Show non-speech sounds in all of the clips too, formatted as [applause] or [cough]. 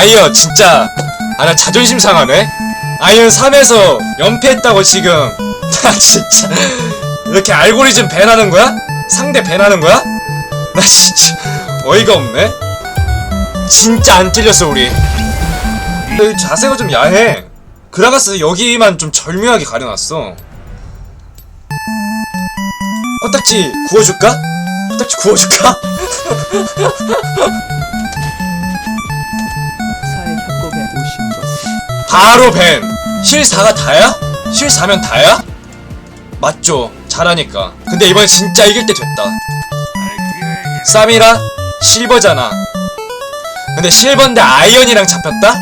아이언 진짜 아 나 자존심 상하네 아이언 3에서 연패했다고 지금 나 [laughs] 진짜 이렇게 알고리즘 밴하는 거야? 상대 밴하는 거야? 나 진짜 어이가 없네 진짜 안 찔렸어 우리 자세가 좀 야해 그라가스 여기만 좀 절묘하게 가려놨어 코딱지 구워줄까? 코딱지 구워줄까? [laughs] 바로 벤! 실 4가 다야? 실 4면 다야? 맞죠 잘하니까 근데 이번엔 진짜 이길 때 됐다 쌈이라 실버잖아 근데 실버인데 아이언이랑 잡혔다?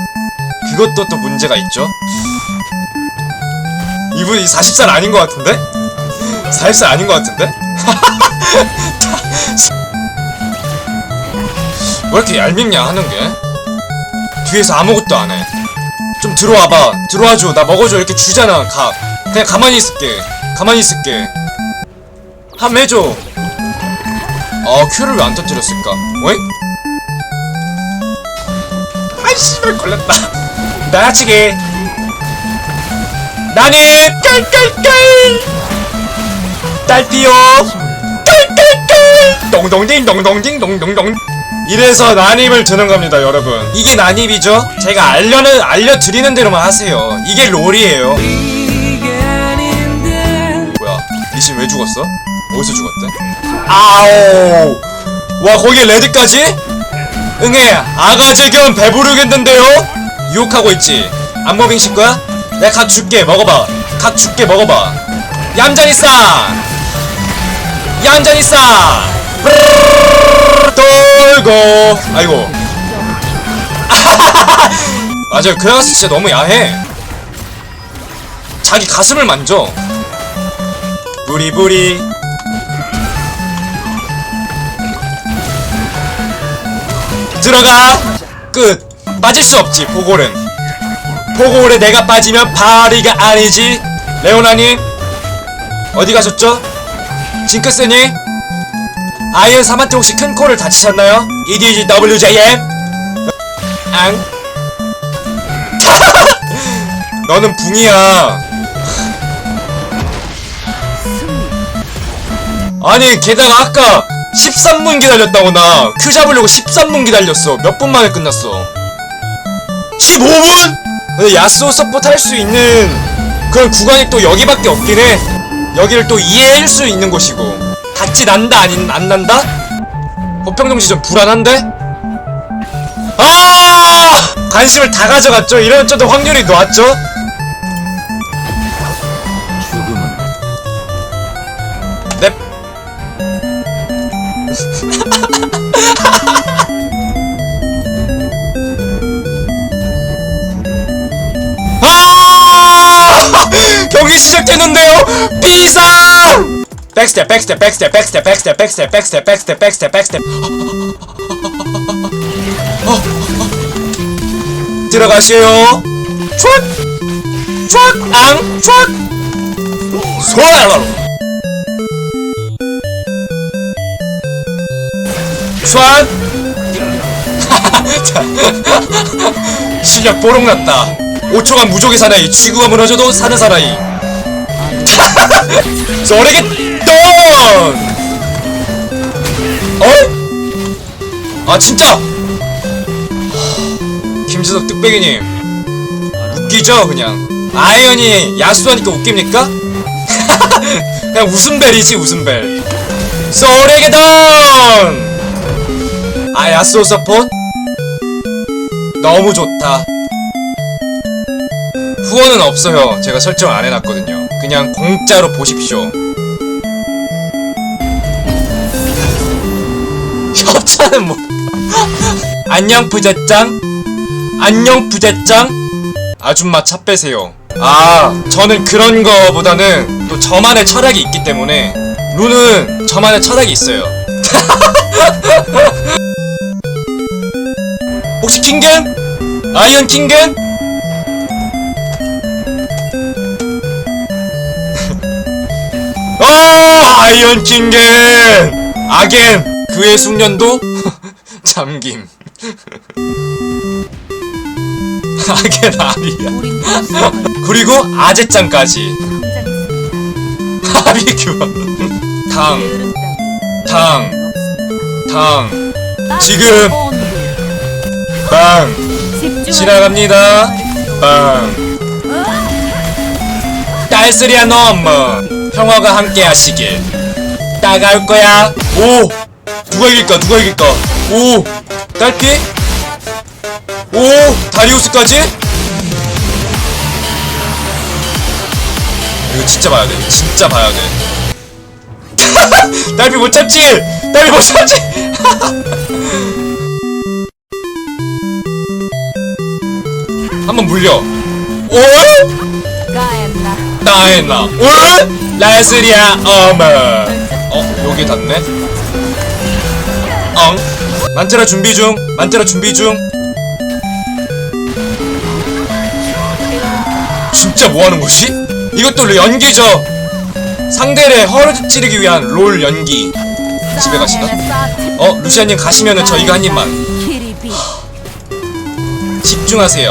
그것도 또 문제가 있죠 이분이 40살 아닌 것 같은데? 40살 아닌 것 같은데? [laughs] 왜 이렇게 얄밉냐 하는 게? 뒤에서 아무것도 안 해. 좀 들어와봐. 들어와줘. 나 먹어줘. 이렇게 주잖아. 가. 그냥 가만히 있을게. 가만히 있을게. 함 해줘. 어, 큐를 왜 안 터뜨렸을까? 어이? 아이, 씨발, 걸렸다. 나치기. 나니! 깔깔깔! 딸띠요! 깔깔깔! 동동딩, 동동딩, 동동동. 이래서 난입을 드는 겁니다, 여러분. 이게 난입이죠? 제가 알려는, 알려드리는 대로만 하세요. 이게 롤이에요. 뭐야, 리신 왜 죽었어? 어디서 죽었대? 아오! 와, 거기에 레드까지? 응애, 아가제 겸 배부르겠는데요? 유혹하고 있지? 안모빙 실 거야? 내가 각 줄게, 먹어봐. 각 줄게, 먹어봐. 얌전히 싸! 얌전히 싸! 돌고. 아이고. [laughs] 맞아요. 그라가스 진짜 너무 야해. 자기 가슴을 만져. 부리부리. 들어가. 끝. 빠질 수 없지 보골은. 보골에 내가 빠지면 바리가 아니지. 레오나님 어디 가셨죠? 징크스님 아이언 3한테 혹시 큰 코를 다치셨나요? EDGWJM 앙. [laughs] 너는 붕이야. 아니 게다가 아까 13분 기다렸다고 나 큐 잡으려고 13분 기다렸어. 몇 분 만에 끝났어? 15분? 근데 야스오 서포트 할 수 있는 그런 구간이 또 여기밖에 없긴 해. 여기를 또 이해할 수 있는 곳이고 같이 난다 아닌 안 난다? 호평정시 좀 불안한데? 아 관심을 다 가져갔죠 이런 쪽도 확률이 놓았죠 죽음은 넵 [laughs] 아! 경기 시작됐는데요 비상 백스텝 백스텝 백스텝 백스텝 백스텝 백스텝 백스텝 백스텝 백스텝 백스텝. 들어가세요 촥촥 앙 촥. 소라로. 촤 자, 실력 뽀록났다. 5초간 무적의 사나이 쥐구가 무너져도 사는 사나이. [laughs] 쏘레게돈 어? 아 진짜? 김지석 뚝배기님. 웃기죠 그냥. 아이언이 야수하니까 웃깁니까? [laughs] 그냥 웃음벨이지 웃음벨. 쏘레게돈 아 야스오 서폰? 너무 좋다. 후원은 없어요. 제가 설정 안 해놨거든요. 그냥 공짜로 보십시오 협찬은 뭐. 안녕 부잣장 안녕 부잣장 아줌마 차 빼세요. 아 저는 그런 거보다는 또 저만의 철학이 있기 때문에 루는 저만의 철학이 있어요. [laughs] 혹시 킹겐? 아이언 킹겐? [laughs] 어 아이언 킹겐! 아겐 그의 숙련도? [laughs] 잠김. [laughs] 악의 날이야. 그리고 아재짱까지. 바비큐. 당. 당. 당. 지금. 빵. 지나갑니다. 빵. 딸쓰리야 너 엄마. 평화가 함께 하시길. 따가울 거야. 오! 누가 이길까? 누가 이길까? 오! 딸피? 오! 다리우스까지? 이거 진짜 봐야 돼. 진짜 봐야 돼. [laughs] 딸피 못 참지! 딸피 못 참지! [laughs] 한번 물려. 오! 가엔나 나했나? 오! 라스리아 어머. 어, 여기 닿네. 엉. 만테라 준비 중. 만테라 준비 중. 진짜 뭐 하는 거지? 이것도 연기죠. 상대를 허르 찌르기 위한 롤 연기. 집에 가시나? 어, 루시아님 가시면은 저 이거 한 입만. 집중하세요.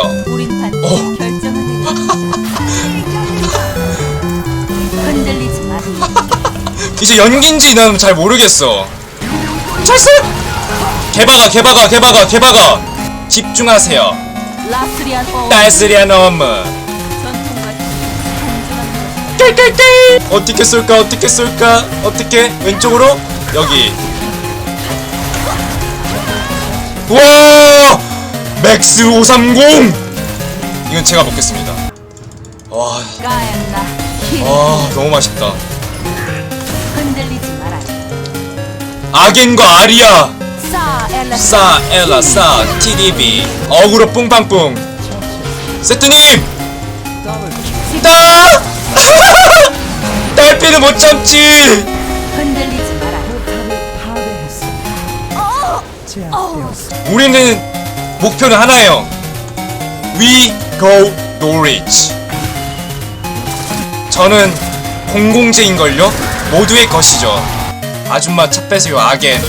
어. [laughs] 이제 연기인지 난 잘 모르겠어. 찰스! 개박아, 개박아, 개박아, 개박아. 집중하세요. 라스리안. 전통과 단순한 깰깰깰! 어떻게 쏠까, 어떻게 쏠까, 어떻게? 왼쪽으로? 여기. 와! 맥스 530! 이건 제가 먹겠습니다. 와, 아, 너무 맛있다. 흔들리지 마라 아겐과 아리아! 싸 엘라. 싸 TDB 어그로 뿡빵뿡. 세트님! 따! [laughs] 딸피는 못 참지. 흔들리지 마라. 파괴했습니다. 제압되었습니다. 우리는 목표는 하나예요. We go Norwich 저는 공공재인걸요? 모두의 것이죠. 아줌마 차 빼세요 아겐